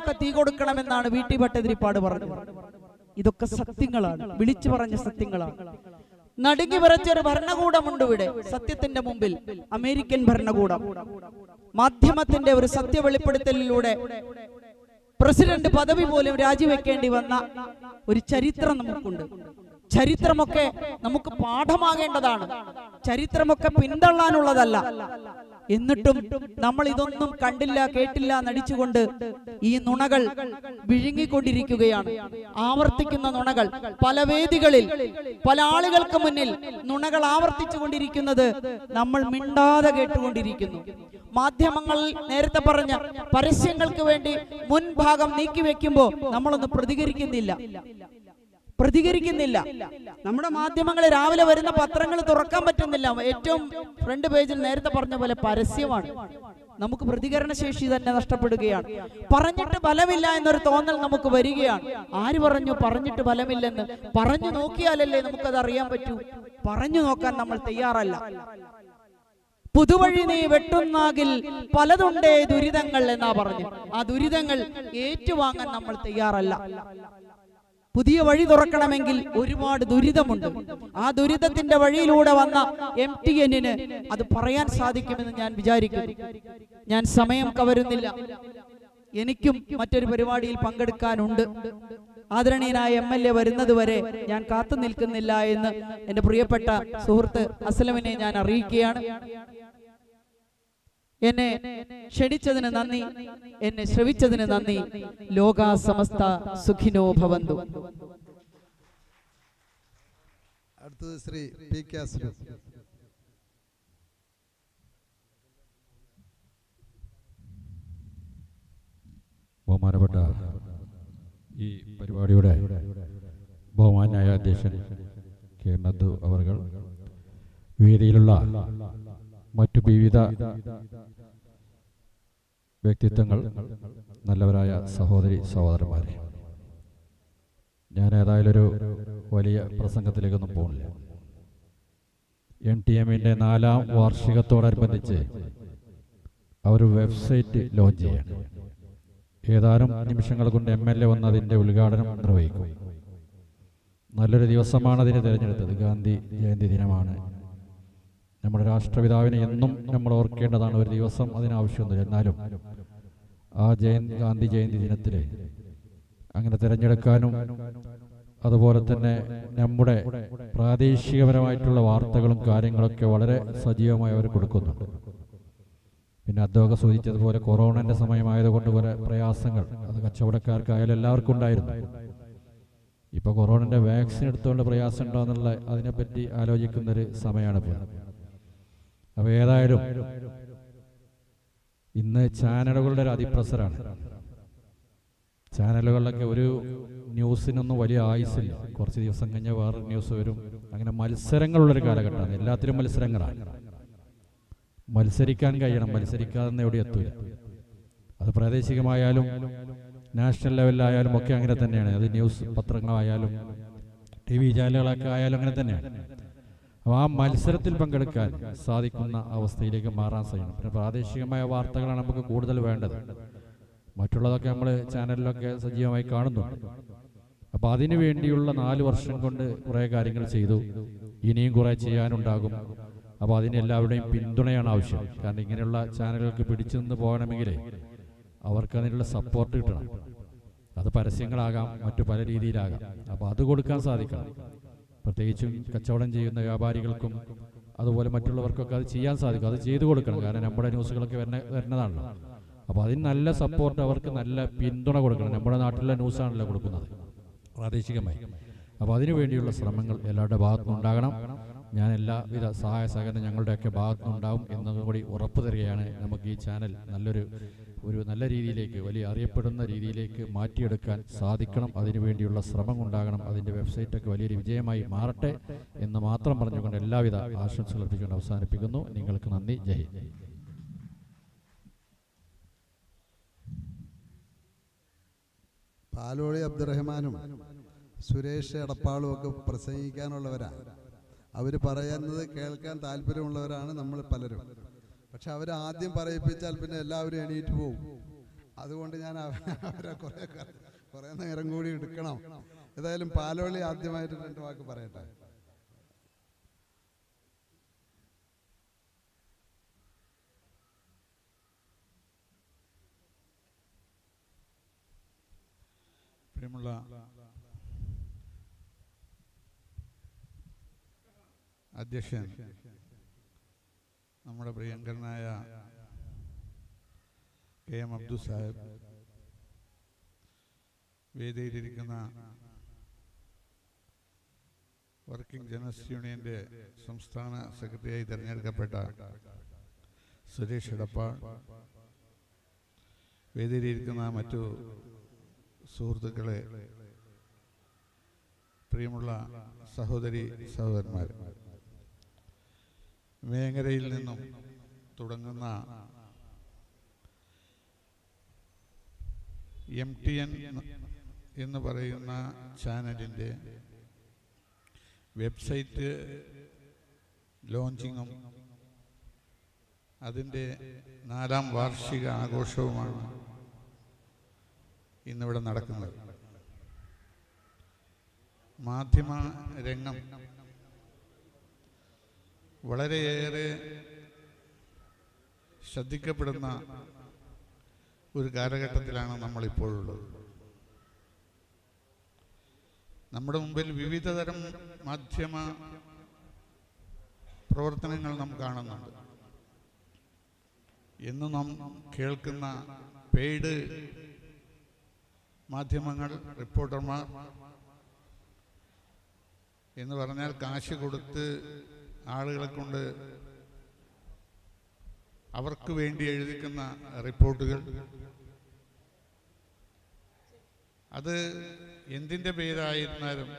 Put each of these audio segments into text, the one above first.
ആളുകൾക്കൊക്കെ തീ കൊടുക്കണമെന്നാണ് വീട്ടി ഭട്ടതിരിപ്പാട് പറഞ്ഞത്. ഇതൊക്കെ സത്യങ്ങളാണ്. വിളിച്ചു പറഞ്ഞ സത്യങ്ങളാണ്. നടുങ്ങി വിറച്ചൊരു ഭരണകൂടമുണ്ട് ഇവിടെ. സത്യത്തിന്റെ മുമ്പിൽ അമേരിക്കൻ ഭരണകൂടം. മാധ്യമത്തിന്റെ ഒരു സത്യ വെളിപ്പെടുത്തലിലൂടെ പ്രസിഡന്റ് പദവി പോലും രാജിവെക്കേണ്ടി വന്ന ഒരു ചരിത്രം നമുക്കുണ്ട്. ചരിത്രമൊക്കെ നമുക്ക് പാഠമാകേണ്ടതാണ്. ചരിത്രമൊക്കെ പിന്തള്ളാനുള്ളതല്ല. എന്നിട്ടും നമ്മൾ ഇതൊന്നും കണ്ടില്ല കേട്ടില്ല നടിച്ചുകൊണ്ട് ഈ നുണകൾ വിഴുങ്ങിക്കൊണ്ടിരിക്കുകയാണ്. ആവർത്തിക്കുന്ന നുണകൾ. പല വേദികളിൽ പല ആളുകൾക്ക് മുന്നിൽ നുണകൾ ആവർത്തിച്ചു കൊണ്ടിരിക്കുന്നത് നമ്മൾ മിണ്ടാതെ കേട്ടുകൊണ്ടിരിക്കുന്നു. മാധ്യമങ്ങൾ നേരത്തെ പറഞ്ഞ പരസ്യങ്ങൾക്ക് വേണ്ടി മുൻഭാഗം നീക്കി വെക്കുമ്പോൾ നമ്മളൊന്നും പ്രതികരിക്കുന്നില്ല. പ്രതികരിക്കുന്നില്ല. നമ്മുടെ മാധ്യമങ്ങൾ രാവിലെ വരുന്ന പത്രങ്ങൾ തുറക്കാൻ പറ്റുന്നില്ല. ഏറ്റവും ഫ്രണ്ട് പേജിൽ നേരത്തെ പറഞ്ഞ പോലെ പരസ്യമാണ്. നമുക്ക് പ്രതികരണ ശേഷി തന്നെ നഷ്ടപ്പെടുകയാണ്. പറഞ്ഞിട്ട് ഫലമില്ല എന്നൊരു തോന്നൽ നമുക്ക് വരികയാണ്. ആര് പറഞ്ഞു? പറഞ്ഞിട്ട് ഫലമില്ലെന്ന്. പറഞ്ഞു നോക്കിയാലല്ലേ നമുക്കത് അറിയാൻ പറ്റൂ. പറഞ്ഞു നോക്കാൻ നമ്മൾ തയ്യാറല്ല. പുതുവഴി നീ വെട്ടുന്നാകിൽ പലതുണ്ടേ ദുരിതങ്ങൾ എന്നാ പറഞ്ഞു. ആ ദുരിതങ്ങൾ ഏറ്റുവാങ്ങാൻ നമ്മൾ തയ്യാറല്ല. പുതിയ വഴി തുറക്കണമെങ്കിൽ ഒരുപാട് ദുരിതമുണ്ട്. ആ ദുരിതത്തിന്റെ വഴിയിലൂടെ വന്ന എം ടി എന്നിന് അത് പറയാൻ സാധിക്കുമെന്ന് ഞാൻ വിചാരിക്കുന്നു. ഞാൻ സമയം കവരുന്നില്ല. എനിക്കും മറ്റൊരു പരിപാടിയിൽ പങ്കെടുക്കാനുണ്ട്. ആദരണീയനായ എം എൽ എ വരുന്നത് വരെ ഞാൻ കാത്തു നിൽക്കുന്നില്ല എന്ന് എന്റെ പ്രിയപ്പെട്ട സുഹൃത്ത് അസ്ലമിനെ ഞാൻ അറിയിക്കുകയാണ്. എന്നെ ക്ഷണിച്ചതിന് നന്ദി. എന്നെ ശ്രവിച്ചതിന് നന്ദി. ലോക സമസ്ത സുഖിനോ ഭവന്തു. അടുത്തത് ശ്രീ പി ബഹുമാനപ്പെട്ട ഈ പരിപാടിയുടെ ബഹുമാനായ അധ്യക്ഷൻ കെ നദ്ദു അവർ വേദിയിലുള്ള മറ്റു വിവിധ വ്യക്തിത്വങ്ങൾ നല്ലവരായ സഹോദരി സഹോദരന്മാരെ. ഞാൻ ഏതായാലും ഒരു വലിയ പ്രസംഗത്തിലേക്കൊന്നും പോകുന്നില്ല എൻ ടി എമ്മിന്റെ നാലാം വാർഷികത്തോടനുബന്ധിച്ച് അവർ വെബ്സൈറ്റ് ലോഞ്ച് ചെയ്യാണ്. ഏതാനും നിമിഷങ്ങൾ കൊണ്ട് എം എൽ എ വന്ന് അതിന്റെ ഉദ്ഘാടനം നിർവഹിക്കും. നല്ലൊരു ദിവസമാണ് അതിനെ തിരഞ്ഞെടുത്തത്. ഗാന്ധി ജയന്തി ദിനമാണ്. നമ്മുടെ രാഷ്ട്രപിതാവിനെ എന്നും നമ്മൾ ഓർക്കേണ്ടതാണ് ഒരു ദിവസം അതിനാവശ്യമൊന്നുമില്ല എന്നാലും. ആ ജയൻ ഗാന്ധി ജയന്തി ദിനത്തിൽ അങ്ങനെ തിരഞ്ഞെടുക്കാനും അതുപോലെ തന്നെ നമ്മുടെ പ്രാദേശികപരമായിട്ടുള്ള വാർത്തകളും കാര്യങ്ങളൊക്കെ വളരെ സജീവമായി അവർ കൊടുക്കുന്നുണ്ട്. പിന്നെ അദ്ദേഹം സൂചിച്ചതുപോലെ കൊറോണന്റെ സമയമായതുകൊണ്ട് കുറെ പ്രയാസങ്ങൾ അത് കച്ചവടക്കാർക്കായാലും എല്ലാവർക്കും ഉണ്ടായിരുന്നു. ഇപ്പൊ കൊറോണന്റെ വാക്സിൻ എടുത്തുകൊണ്ട് പ്രയാസം ഉണ്ടോ എന്നുള്ള അതിനെപ്പറ്റി ആലോചിക്കുന്നൊരു സമയമാണ് ഇപ്പോൾ അപ്പൊ ഏതായാലും ഇന്ന് ചാനലുകളുടെ ഒരു അതിപ്രസരാണ്. ചാനലുകളിലൊക്കെ ഒരു ന്യൂസിനൊന്നും വലിയ ആയുസില്ല കുറച്ച് ദിവസം കഴിഞ്ഞാൽ വേറൊരു ന്യൂസ് വരും. അങ്ങനെ മത്സരങ്ങളുള്ളൊരു കാലഘട്ടമാണ്. എല്ലാത്തിലും മത്സരങ്ങളാണ്. മത്സരിക്കാൻ കഴിയണം. മത്സരിക്കാതെ എവിടെ എത്തൂല. അത് പ്രാദേശികമായാലും നാഷണൽ ലെവലിലായാലും ഒക്കെ അങ്ങനെ തന്നെയാണ്. അത് ന്യൂസ് പത്രങ്ങളായാലും ടി വി ചാനലുകളൊക്കെ ആയാലും അങ്ങനെ തന്നെയാണ്. അപ്പോൾ ആ മത്സരത്തിൽ പങ്കെടുക്കാൻ സാധിക്കുന്ന അവസ്ഥയിലേക്ക് മാറാൻ സാധിക്കണം. പിന്നെ പ്രാദേശികമായ വാർത്തകളാണ് നമുക്ക് കൂടുതൽ വേണ്ടത്. മറ്റുള്ളതൊക്കെ നമ്മൾ ചാനലിലൊക്കെ സജീവമായി കാണുന്നുണ്ട് അപ്പോൾ അതിനു വേണ്ടിയുള്ള നാല് വർഷം കൊണ്ട് കുറേ കാര്യങ്ങൾ ചെയ്തു. ഇനിയും കുറേ ചെയ്യാനുണ്ടാകും. അപ്പോൾ അതിന് എല്ലാവരുടെയും പിന്തുണയാണ് ആവശ്യം. കാരണം ഇങ്ങനെയുള്ള ചാനലുകൾക്ക് പിടിച്ചു നിന്ന് പോകണമെങ്കിൽ അവർക്ക് അതിനുള്ള സപ്പോർട്ട് കിട്ടണം. അത് പരസ്യങ്ങളാകാം മറ്റു പല രീതിയിലാകാം. അപ്പോൾ അത് കൊടുക്കാൻ സാധിക്കണം. പ്രത്യേകിച്ചും കച്ചവടം ചെയ്യുന്ന വ്യാപാരികൾക്കും അതുപോലെ മറ്റുള്ളവർക്കൊക്കെ അത് ചെയ്യാൻ സാധിക്കും. അത് ചെയ്തു കൊടുക്കണം. കാരണം നമ്മുടെ ന്യൂസുകളൊക്കെ വരുന്ന വരുന്നതാണല്ലോ. അപ്പോൾ അതിന് നല്ല സപ്പോർട്ട് അവർക്ക് നല്ല പിന്തുണ കൊടുക്കണം. നമ്മുടെ നാട്ടിലെ ന്യൂസാണല്ലോ കൊടുക്കുന്നത്. പ്രാദേശികമായി. അപ്പോൾ അതിനു വേണ്ടിയുള്ള ശ്രമങ്ങൾ എല്ലാവരുടെ ഭാഗത്തുനിന്നും ഉണ്ടാകണം ഞാൻ എല്ലാവിധ സഹായ സഹകരണം ഞങ്ങളുടെയൊക്കെ ഭാഗത്തുനിന്നുണ്ടാവും എന്നതും കൂടി ഉറപ്പു തരികയാണ് നമുക്ക് ഈ ചാനൽ നല്ലൊരു ഒരു നല്ല രീതിയിലേക്ക് വലിയ അറിയപ്പെടുന്ന രീതിയിലേക്ക് മാറ്റിയെടുക്കാൻ സാധിക്കണം. അതിനുവേണ്ടിയുള്ള ശ്രമം ഉണ്ടാകണം അതിന്റെ വെബ്സൈറ്റൊക്കെ വലിയൊരു വിജയമായി മാറട്ടെ എന്ന് മാത്രം പറഞ്ഞുകൊണ്ട് എല്ലാവിധ ആശംസകൾ അർപ്പിച്ചുകൊണ്ട് അവസാനിപ്പിക്കുന്നു. നിങ്ങൾക്ക് നന്ദി. ജയ് പാലോളി അബ്ദുറഹ്മാനും സുരേഷ് എടപ്പാളും ഒക്കെ പ്രസംഗിക്കാനുള്ളവരാ. അവർ പറയുന്നത് കേൾക്കാൻ താല്പര്യമുള്ളവരാണ് നമ്മൾ പലരും. പക്ഷെ അവർ ആദ്യം പറയിപ്പിച്ചാൽ പിന്നെ എല്ലാവരും എണീറ്റ് പോകും അതുകൊണ്ട് ഞാൻ അവരെ കുറേ കുറെ നേരം കൂടി എടുക്കണം. ഏതായാലും പാലോളി ആദ്യമായിട്ട് രണ്ട് വാക്ക് പറയട്ടെ. പ്രിയമുള്ള അധ്യക്ഷൻ നമ്മുടെ പ്രിയങ്കരനായ കെ എം അബ്ദു സാഹിബ്. വേദിയിലിരിക്കുന്ന വർക്കിംഗ് ജേർണലിസ്റ്റ് യൂണിയന്റെ സംസ്ഥാന സെക്രട്ടറിയായി തിരഞ്ഞെടുക്കപ്പെട്ട സുരേഷ് എടപ്പാൾ. വേദിയിലിരിക്കുന്ന മറ്റു സുഹൃത്തുക്കളെ പ്രിയമുള്ള സഹോദരി സഹോദരന്മാർ വേങ്ങരയിൽ നിന്നും തുടങ്ങുന്ന എം ടി എൻ എന്ന് പറയുന്ന ചാനലിന്റെ വെബ്സൈറ്റ് ലോഞ്ചിങ്ങും അതിന്റെ നാലാം വാർഷിക ആഘോഷവുമാണ് ഇന്നിവിടെ നടക്കുന്നത്. മാധ്യമ രംഗം വളരെയേറെ ശ്രദ്ധിക്കപ്പെടുന്ന ഒരു കാലഘട്ടത്തിലാണ് നമ്മളിപ്പോഴുള്ളത്. നമ്മുടെ മുമ്പിൽ വിവിധതരം മാധ്യമ പ്രവർത്തനങ്ങൾ നാം കാണുന്നുണ്ട്. എന്ന് നാം കേൾക്കുന്ന പെയ്ഡ് മാധ്യമങ്ങൾ റിപ്പോർട്ടർമാർ എന്ന് പറഞ്ഞാൽ കാശ് കൊടുത്ത് ആളുകളെ കൊണ്ട് അവർക്ക് വേണ്ടി എഴുതിക്കുന്ന റിപ്പോർട്ടുകൾ. അത് എന്തിന്റെ പേരായിരുന്നാലും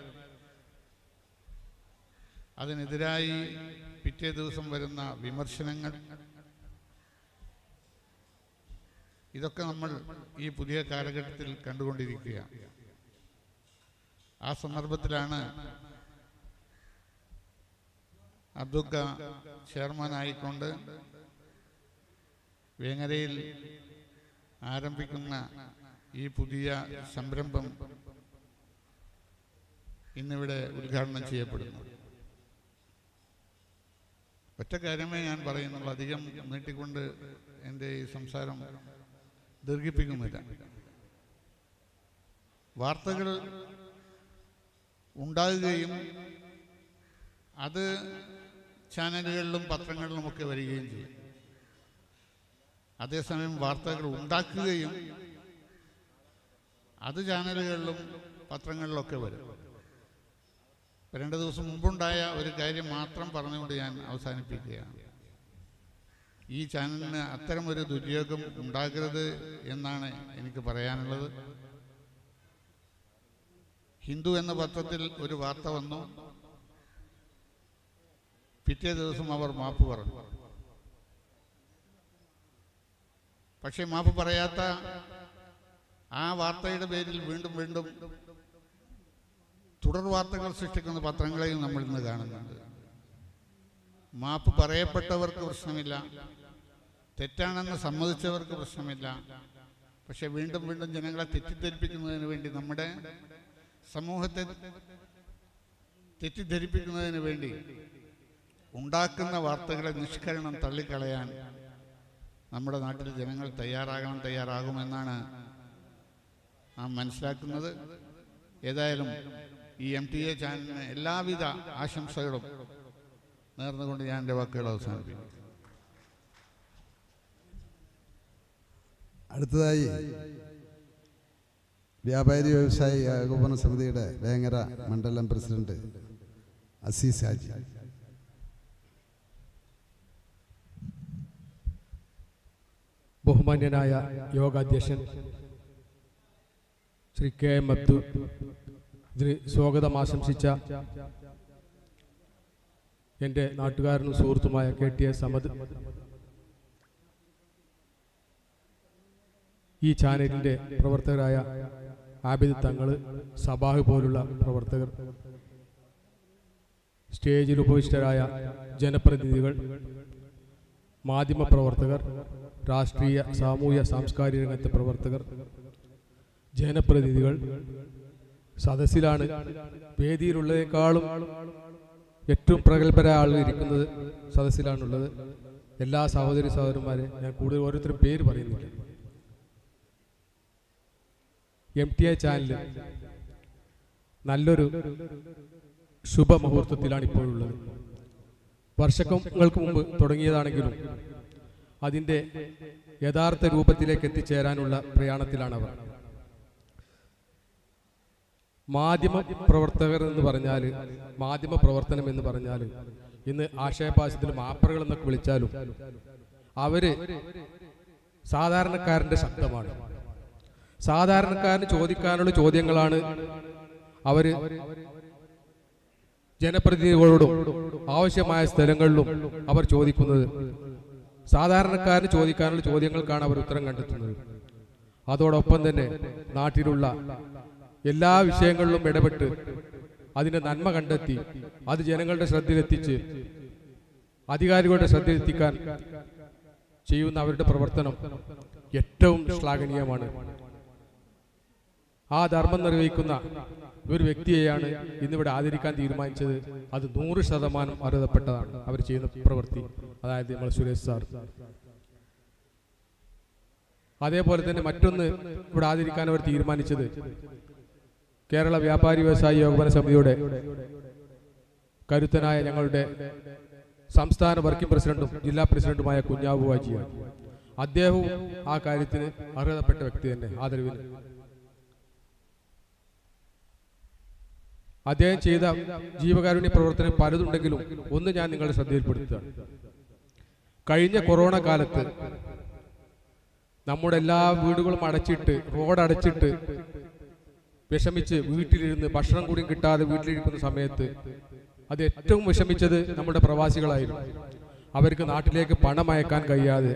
അതിനെതിരായി പിറ്റേ ദിവസം വരുന്ന വിമർശനങ്ങൾ. ഇതൊക്കെ നമ്മൾ ഈ പുതിയ കാലഘട്ടത്തിൽ കണ്ടുകൊണ്ടിരിക്കുകയാണ്. ആ സന്ദർഭത്തിലാണ് അബ്ദുക്ക ചെയർമാനായിക്കൊണ്ട് വേങ്ങരയിൽ ആരംഭിക്കുന്ന ഈ പുതിയ സംരംഭം ഇന്നിവിടെ ഉദ്ഘാടനം ചെയ്യപ്പെടുന്നു. ഒറ്റ കാര്യമേ ഞാൻ പറയുന്നുള്ളൂ. അധികം നീട്ടിക്കൊണ്ട് എന്റെ ഈ സംസാരം ദീർഘിപ്പിക്കുന്നില്ല. വാർത്തകൾ ഉണ്ടാകുകയും അത് ചാനലുകളിലും പത്രങ്ങളിലും ഒക്കെ വരികയും ചെയ്യും. അതേസമയം വാർത്തകൾ ഉണ്ടാക്കുകയും അത് ചാനലുകളിലും പത്രങ്ങളിലൊക്കെ വരും. രണ്ടു ദിവസം മുമ്പുണ്ടായ ഒരു കാര്യം മാത്രം പറഞ്ഞുകൊണ്ട് ഞാൻ അവസാനിപ്പിക്കുകയാണ്. ഈ ചാനലിന് അത്തരം ഒരു ദുര്യോഗം ഉണ്ടാകരുത് എന്നാണ് എനിക്ക് പറയാനുള്ളത്. ഹിന്ദു എന്ന പത്രത്തിൽ ഒരു വാർത്ത വന്നു. പിറ്റേ ദിവസം അവർ മാപ്പ് പറഞ്ഞു. പക്ഷേ മാപ്പ് പറയാത്ത ആ വാർത്തയുടെ പേരിൽ വീണ്ടും വീണ്ടും തുടർ വാർത്തകൾ സൃഷ്ടിക്കുന്ന പത്രങ്ങളെയും നമ്മൾ ഇന്ന് കാണുന്നുണ്ട്. മാപ്പ് പറയപ്പെട്ടവർക്ക് പ്രശ്നമില്ല. തെറ്റാണെന്ന് സമ്മതിച്ചവർക്ക് പ്രശ്നമില്ല. പക്ഷെ വീണ്ടും വീണ്ടും ജനങ്ങളെ തെറ്റിദ്ധരിപ്പിക്കുന്നതിന് വേണ്ടി നമ്മുടെ സമൂഹത്തെ തെറ്റിദ്ധരിപ്പിക്കുന്നതിന് വേണ്ടി ഉണ്ടാക്കുന്ന വാർത്തകളെ നിഷ്കരണം തള്ളിക്കളയാൻ നമ്മുടെ നാട്ടിലെ ജനങ്ങൾ തയ്യാറാകണം തയ്യാറാകുമെന്നാണ് നാം മനസ്സിലാക്കുന്നത്. ഏതായാലും ഈ എം ടി എ ചാനലിന് എല്ലാവിധ ആശംസകളും നേർന്നുകൊണ്ട് ഞാൻ എന്റെ വാക്കുകൾ അവസാനിപ്പിക്കും അടുത്തതായി വ്യാപാരി വ്യവസായി ഏകോപന സമിതിയുടെ വേങ്ങര മണ്ഡലം പ്രസിഡന്റ് അസീസ് ഹാജി. ബഹുമാന്യനായ യോഗാധ്യക്ഷൻ ശ്രീ കെ എം അബ്ദു ഇതിന് സ്വാഗതം ആശംസിച്ച എന്റെ നാട്ടുകാരനും സുഹൃത്തുമായ കെ ടി എസ് സമദ് ഈ ചാനലിന്റെ പ്രവർത്തകരായ ആബിദ് തങ്ങൾ സബാഹ് പോലുള്ള പ്രവർത്തകർ സ്റ്റേജിൽ ഉപവിഷ്ടരായ ജനപ്രതിനിധികൾ മാധ്യമ പ്രവർത്തകർ രാഷ്ട്രീയ സാമൂഹ്യ സാംസ്കാരിക രംഗത്തെ പ്രവർത്തകർ ജനപ്രതിനിധികൾ സദസ്സിലാണ് വേദിയിലുള്ളതിനേക്കാളും ഏറ്റവും പ്രഗത്ഭരായ ആളുകൾ ഇരിക്കുന്നത് സദസ്സിലാണുള്ളത്. എല്ലാ സഹോദരി സഹോദരന്മാരെ ഞാൻ കൂടുതൽ ഓരോരുത്തരും പേര് പറയുന്നില്ല. എം ടി ഐ ചാനൽ നല്ലൊരു ശുഭമുഹൂർത്തത്തിലാണ് ഇപ്പോഴുള്ളത്. വർഷങ്ങൾക്ക് മുമ്പ് തുടങ്ങിയതാണെങ്കിലും അതിന്റെ യഥാർത്ഥ രൂപത്തിലേക്ക് എത്തിച്ചേരാനുള്ള പ്രയാണത്തിലാണ് അവർ മാധ്യമ പ്രവർത്തകർ എന്ന് പറഞ്ഞാൽ മാധ്യമ പ്രവർത്തനം എന്ന് പറഞ്ഞാൽ ഇന്ന് ആശയപാശത്തിൽ മാപ്പറകൾ എന്നൊക്കെ വിളിച്ചാലും അവർ സാധാരണക്കാരന്റെ ശബ്ദമാണ്. സാധാരണക്കാരന് ചോദിക്കാനുള്ള ചോദ്യങ്ങളാണ് അവർ ജനപ്രതിനിധികളോടും ആവശ്യമായ സ്ഥലങ്ങളിലും അവർ ചോദിക്കുന്നത്. സാധാരണക്കാരന് ചോദിക്കാനുള്ള ചോദ്യങ്ങൾക്കാണ് അവർ ഉത്തരം കണ്ടെത്തുന്നത്. അതോടൊപ്പം തന്നെ നാട്ടിലുള്ള എല്ലാ വിഷയങ്ങളിലും ഇടപെട്ട് അതിന്റെ നന്മ കണ്ടെത്തി അത് ജനങ്ങളുടെ ശ്രദ്ധയിലെത്തിച്ച് അധികാരികളുടെ ശ്രദ്ധയിലെത്തിക്കാൻ ചെയ്യുന്ന അവരുടെ പ്രവർത്തനം ഏറ്റവും ശ്ലാഘനീയമാണ്. ആ ധർമ്മം നിർവഹിക്കുന്ന ഒരു വ്യക്തിയെയാണ് ഇന്നിവിടെ ആദരിക്കാൻ തീരുമാനിച്ചത്. അത് നൂറ് ശതമാനം അർഹതപ്പെട്ടതാണ്. അവർ ചെയ്യുന്ന പ്രവൃത്തി. അതായത് നമ്മൾ സുരേഷ് സാർ. അതേപോലെ തന്നെ മറ്റൊന്ന് ഇവിടെ ആദരിക്കാൻ അവർ തീരുമാനിച്ചത്. കേരള വ്യാപാരി വ്യവസായി യോഗപന സമിതിയുടെ കരുത്തനായ ഞങ്ങളുടെ സംസ്ഥാന വർക്കിംഗ് പ്രസിഡന്റും ജില്ലാ പ്രസിഡന്റുമായ കുഞ്ഞാബു വാജിയാണ്. അദ്ദേഹവും ആ കാര്യത്തിന് അർഹതപ്പെട്ട വ്യക്തി തന്നെ. ആദരവിന് അദ്ദേഹം ചെയ്ത ജീവകാരുണ്യ പ്രവർത്തനം പലതുണ്ടെങ്കിലും ഒന്ന് ഞാൻ നിങ്ങളുടെ ശ്രദ്ധയിൽപ്പെടുത്തുകയാണ്. കഴിഞ്ഞ കൊറോണ കാലത്ത് നമ്മുടെ എല്ലാ വീടുകളും അടച്ചിട്ട് റോഡ് അടച്ചിട്ട് വിഷമിച്ച് വീട്ടിലിരുന്ന് ഭക്ഷണം കൂടി കിട്ടാതെ വീട്ടിലിരിക്കുന്ന സമയത്ത് അത് ഏറ്റവും വിഷമിച്ചത് നമ്മുടെ പ്രവാസികളായിരുന്നു. അവർക്ക് നാട്ടിലേക്ക് പണം അയക്കാൻ കഴിയാതെ